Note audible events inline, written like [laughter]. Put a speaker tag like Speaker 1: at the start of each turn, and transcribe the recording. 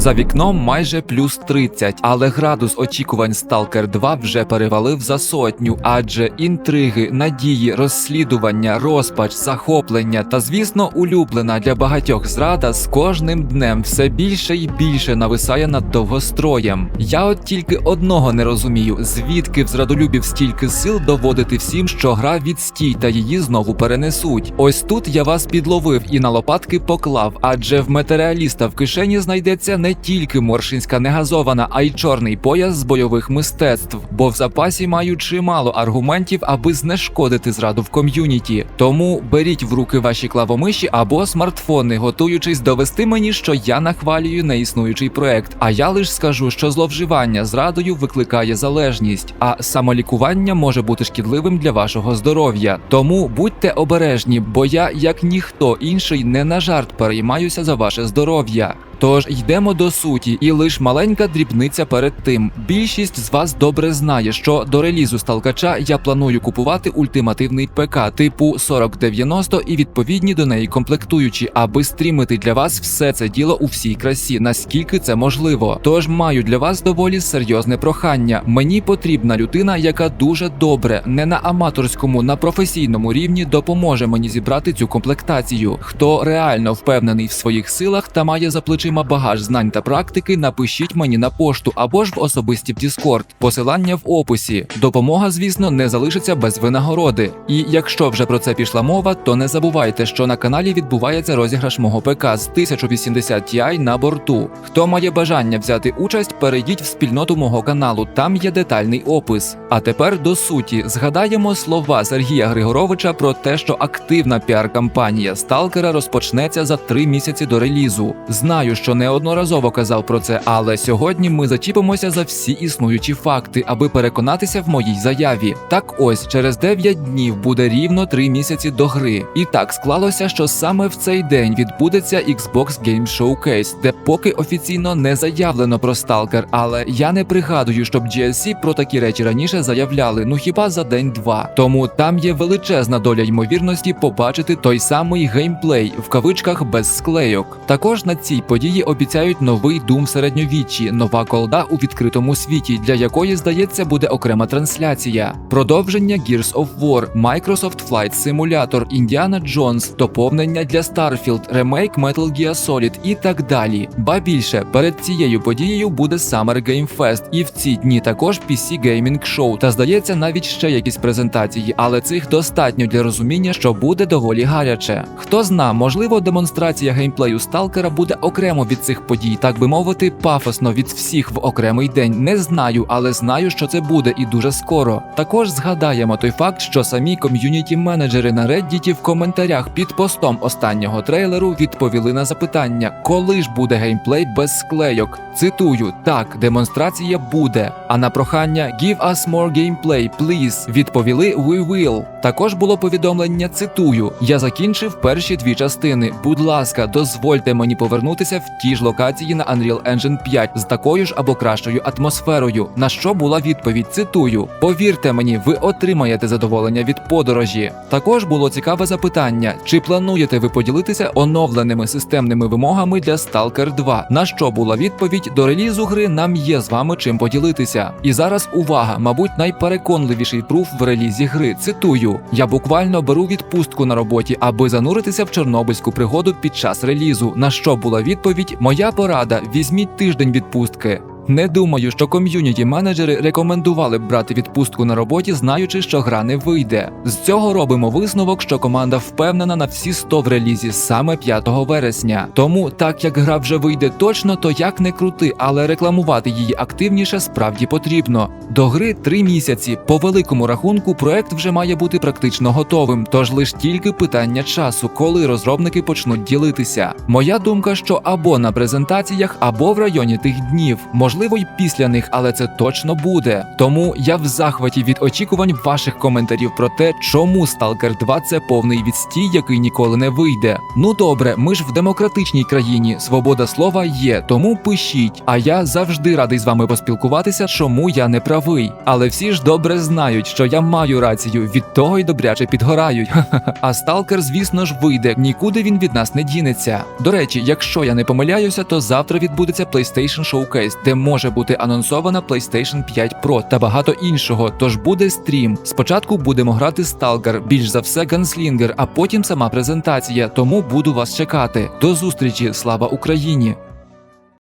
Speaker 1: За вікном майже плюс 30, але градус очікувань Stalker 2 вже перевалив за сотню, адже інтриги, надії, розслідування, розпач, захоплення та, звісно, улюблена для багатьох зрада з кожним днем все більше і більше нависає над довгостроєм. Я от тільки одного не розумію, звідки в зрадолюбів стільки сил доводити всім, що гра відстій та її знову перенесуть. Ось тут я вас підловив і на лопатки поклав, адже в матеріаліста в кишені знайдеться не тільки моршинська негазована, а й чорний пояс з бойових мистецтв, бо в запасі маю чимало аргументів, аби знешкодити зраду в ком'юніті. Тому беріть в руки ваші клавомиші або смартфони, готуючись довести мені, що я нахвалюю неіснуючий проект. А я лиш скажу, що зловживання зрадою викликає залежність, а самолікування може бути шкідливим для вашого здоров'я. Тому будьте обережні, бо я, як ніхто інший, не на жарт переймаюся за ваше здоров'я. Тож йдемо до суті, і лиш маленька дрібниця перед тим. Більшість з вас добре знає, що до релізу сталкача я планую купувати ультимативний ПК типу 4090 і відповідні до неї комплектуючі, аби стрімити для вас все це діло у всій красі, наскільки це можливо. Тож маю для вас доволі серйозне прохання. Мені потрібна людина, яка дуже добре, не на аматорському, на професійному рівні допоможе мені зібрати цю комплектацію. Хто реально впевнений в своїх силах та має за плечима багаж знань та практики, напишіть мені на пошту або ж в особисті в Discord. Посилання в описі. Допомога, звісно, не залишиться без винагороди. І якщо вже про це пішла мова, то не забувайте, що на каналі відбувається розіграш мого ПК з 1080 Ti на борту. Хто має бажання взяти участь, перейдіть в спільноту мого каналу. Там є детальний опис. А тепер до суті згадаємо слова Сергія Григоровича про те, що активна піар-кампанія Сталкера розпочнеться за три місяці до релізу. Знаю, що неодноразово казав про це, але сьогодні ми зачіпимося за всі існуючі факти, аби переконатися в моїй заяві. Так ось через 9 днів буде рівно 3 місяці до гри. І так склалося, що саме в цей день відбудеться Xbox Game Showcase, де поки офіційно не заявлено про Stalker, але я не пригадую, щоб GSC про такі речі раніше заявляли, ну хіба за день-два. Тому там є величезна доля ймовірності побачити той самий геймплей в кавичках без склейок. Також на цій події обіцяють новий Doom середньовіччі, нова колда у відкритому світі, для якої, здається, буде окрема трансляція. Продовження Gears of War, Microsoft Flight Simulator, Indiana Jones, доповнення для Starfield, ремейк Metal Gear Solid і так далі. Ба більше, перед цією подією буде Summer Game Fest, і в ці дні також PC Gaming Show, та здається, навіть ще якісь презентації, але цих достатньо для розуміння, що буде доволі гаряче. Хто зна, можливо, демонстрація геймплею Сталкера буде окремо від цих подій, так би мовити, пафосно від всіх в окремий день. Не знаю, але знаю, що це буде і дуже скоро. Також згадаємо той факт, що самі ком'юніті менеджери на Reddit в коментарях під постом останнього трейлеру відповіли на запитання, коли ж буде геймплей без склейок. Цитую: так, демонстрація буде. А на прохання Give us more gameplay, please, відповіли We will. Також було повідомлення. Цитую: Я закінчив перші дві частини. Будь ласка, дозвольте мені повернутися в ті ж локації на Unreal Engine 5 з такою ж або кращою атмосферою. На що була відповідь? Цитую: Повірте мені, ви отримаєте задоволення від подорожі. Також було цікаве запитання: чи плануєте ви поділитися оновленими системними вимогами для Stalker 2? На що була відповідь до релізу гри? Нам є з вами чим поділитися. І зараз увага, мабуть, найпереконливіший пруф в релізі гри. Цитую: я буквально беру відпустку на роботі, аби зануритися в чорнобильську пригоду під час релізу. На що була відповідь: Моя порада: візьміть тиждень відпустки. Не думаю, що ком'юніті менеджери рекомендували б брати відпустку на роботі, знаючи, що гра не вийде. З цього робимо висновок, що команда впевнена на всі 100 в релізі саме 5 вересня. Тому, так як гра вже вийде точно, то як не крути, але рекламувати її активніше справді потрібно. До гри 3 місяці. По великому рахунку, проект вже має бути практично готовим, тож лиш тільки питання часу, коли розробники почнуть ділитися. Моя думка, що або на презентаціях, або в районі тих днів. Можливо, можливо, й після них, але це точно буде. Тому я в захваті від очікувань ваших коментарів про те, чому Stalker 2 це повний відстій, який ніколи не вийде. Ну добре, ми ж в демократичній країні. Свобода слова є, тому пишіть. А я завжди радий з вами поспілкуватися, чому я не правий. Але всі ж добре знають, що я маю рацію. Від того й добряче підгорають. [laughs] А Сталкер, звісно ж, вийде. Нікуди він від нас не дінеться. До речі, якщо я не помиляюся, то завтра відбудеться PlayStation Showcase, де може бути анонсована PlayStation 5 Pro та багато іншого. Тож буде стрім. Спочатку будемо грати Stalker, більш за все Ганслінгер, а потім сама презентація. Тому буду вас чекати. До зустрічі, слава Україні!